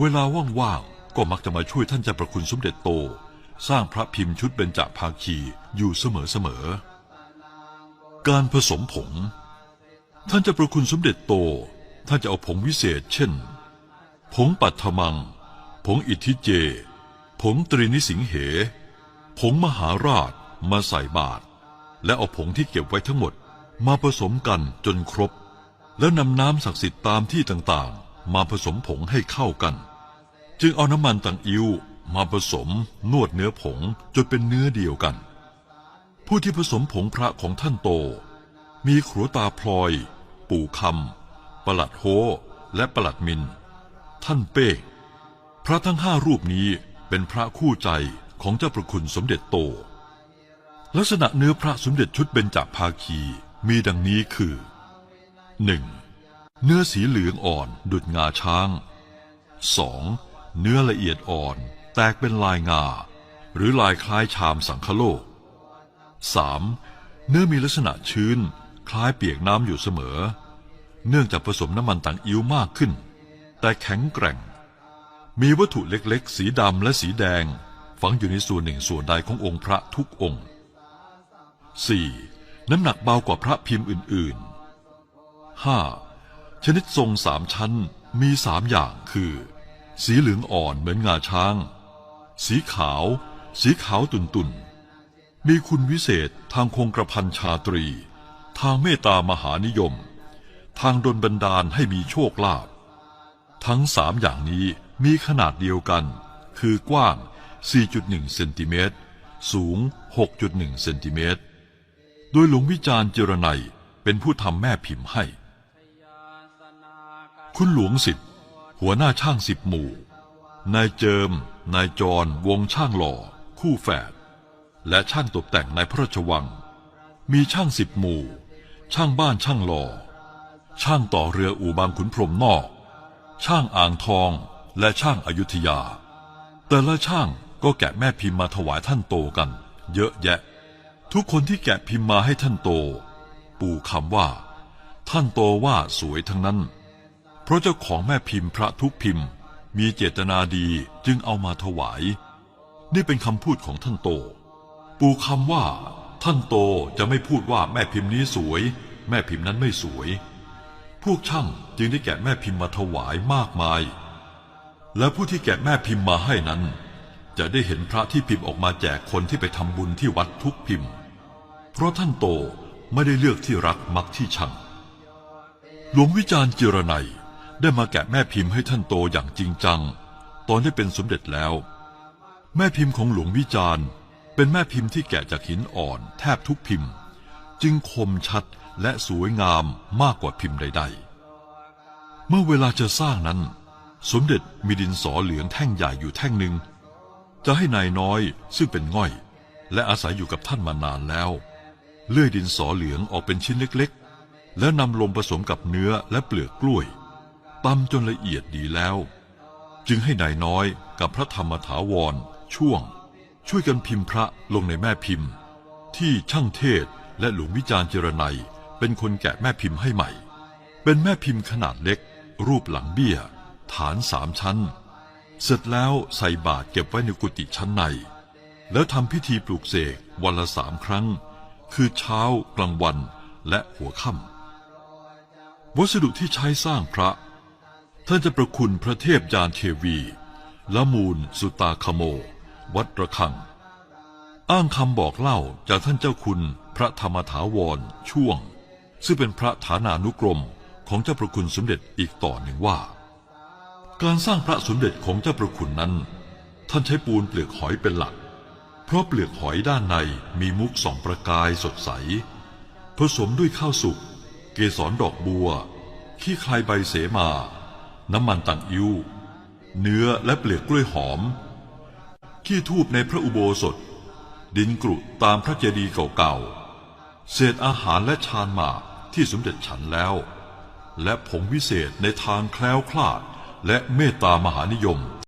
เวลาว่างๆก็มักจะมาช่วยท่านเจ้าประคุณสมเด็จโต สร้างพระพิมพ์ชุดเบญจภาคีอยู่เสมอๆการผสมผง ท่านเจ้าประคุณสมเด็จโต ท่านจะเอาผงวิเศษ เช่น ผงปัทมัง ผงอิทธิเจ ผงตรีนิสิงเห ผงมหาราชมาใส่บาตรและเอาผงที่เก็บไว้ทั้งหมดมาผสมกันจนครบ แล้วนำน้ำศักดิ์สิทธิ์ตามที่ต่างๆ มาผสมผงให้เข้ากัน จึงเอาน้ำมันตังอิวมาผสมนวดเนื้อผงจนเป็นเนื้อเดียวกัน ผู้ที่ผสมผงพระของท่านโต มีขรัวตาพลอย ปู่คำประหลัดโฮและประหลัดมิน ท่านเป้พระทั้งห้ารูปนี้เป็นพระคู่ใจของเจ้าประคุณสมเด็จโต ลักษณะเนื้อพระสมเด็จชุดเบญจภาคีมีดังนี้คือ 1. เนื้อสีเหลืองอ่อนดุดงาช้าง 2. เนื้อละเอียดอ่อน แตกเป็นลายงา หรือลายคล้ายชามสังคโลก 3. เนื้อมีลักษณะชื้น คล้ายเปียกน้ำอยู่เสมอ เนื่องจากผสมน้ำมันต่างอิ้วมากขึ้น แต่แข็งแกร่ง มีวัตถุเล็กๆ สีดำและสีแดง ฝังอยู่ในส่วนหนึ่งส่วนใดขององค์พระทุกองค์ 4. น้ำหนักเบากว่าพระพิมพ์อื่นๆ 5. ชนิดทรงสามชั้นมีสามอย่างคือ สีเหลืองอ่อนเหมือนงาช้าง สีขาว สีขาวตุนตุนมีคุณวิเศษทางคงกระพันชาตรี ทางเมตตามหานิยม ทางดลบันดาลให้มีโชคลาภทั้งสามอย่างนี้มีขนาดเดียวกัน คือกว้าง 4.1 เซนติเมตร สูง 6.1 เซนติเมตร โดยหลวงวิจารณ์เจรไนเป็นผู้ทำแม่พิมพ์ให้ คุณหลวงสิทธิ์ หัวหน้าช่างสิบหมู่ นายเจิม นายจร วงช่างหล่อ คู่แฝด และช่างตกแต่งในพระราชวัง มีช่างสิบหมู่ ช่างบ้านช่างหล่อ ช่างต่อเรืออู่บางขุนพรมนอก ช่างอ่างทอง และช่างอายุทยา แต่ละช่างก็แกะแม่พิมพ์มาถวายท่านโตกัน เยอะแยะ ทุกคนที่แกะพิมพ์มาให้ท่านโต ปู่คำว่า ท่านโตว่าสวยทั้งนั้น ราะเจ้าของแม่พิมพ์พระทุกพิมพ์ มีเจตนาดีจึงเอามาถวาย นี่เป็นคำพูดของท่านโต ปู่คำว่า ท่านโตจะไม่พูดว่าแม่พิมพ์นี้สวย แม่พิมพ์นั้นไม่สวย พวกช่างจึงได้แกะแม่พิมพ์มาถวายมากมาย และผู้ที่แกะแม่พิมพ์มาให้นั้น จะได้เห็นพระที่พิมพ์ออกมาแจกคนที่ไปทำบุญที่วัดทุกพิมพ์ เพราะท่านโตไม่ได้เลือกที่รักมักที่ชังหลวงวิจารณ์เจรไนย ได้มาแกะแม่พิมพ์ให้ท่านโตอย่างจริงจัง ตอนได้เป็นสมเด็จแล้ว แม่พิมพ์ของหลวงวิจารณ์ เป็นแม่พิมพ์ที่แกะจากหินอ่อน แทบทุกพิมพ์ จึงคมชัดและสวยงามมากกว่าพิมพ์ใด ๆ เมื่อเวลาจะสร้างนั้น สมเด็จมีดินสอเหลืองแท่งใหญ่อยู่แท่งหนึ่งจะให้นายน้อยซึ่งเป็นง่อย และอาศัยอยู่กับท่านมานานแล้ว เลื่อยดินสอเหลืองออกเป็นชิ้นเล็กๆ แล้วนำลงผสมกับเนื้อและเปลือกกล้วย ตำจนละเอียดดีแล้ว จึงให้นายน้อยกับพระธรรมถาวร ช่วง ช่วยกันพิมพ์พระลงในแม่พิมพ์ ที่ช่างเทศและหลวงวิจารณ์เจรไนยเป็นคนแกะแม่พิมพ์ให้ใหม่ เป็นแม่พิมพ์ขนาดเล็ก รูปหลังเบี้ย ฐานสามชั้น เสร็จแล้วใส่บาตรเก็บไว้ในกุฏิชั้นใน แล้วทำพิธีปลูกเสกวันละสามครั้ง คือเช้ากลางวันและหัวค่ำวัสดุที่ใช้สร้างพระ ท่านจะประคุณพระเทพยานเทวี ละมูลสุตาคโม วัดระฆัง อ้างคำบอกเล่าจากท่านเจ้าคุณพระธรรมถาวรช่วง ซึ่งเป็นพระฐานานุกรมของเจ้าประคุณสมเด็จอีกต่อหนึ่งว่า การสร้างพระสมเด็จของเจ้าประคุณนั้น ท่านใช้ปูนเปลือกหอยเป็นหลัก เพราะเปลือกหอยด้านในมีมุกสองประกายสดใส ผสมด้วยข้าวสุกเกสรดอกบัว ขี้คลายใบเสมา น้ำมันตังอิ้วเนื้อและเปลือกกล้วยหอม ขี้ทูบในพระอุโบสถ ดินกรุตามพระเจดีย์เก่าๆ เศษอาหารและชานหมากที่สมเด็จฉันแล้ว และผงวิเศษในทางแคล้วคลาดและเมตตามหานิยม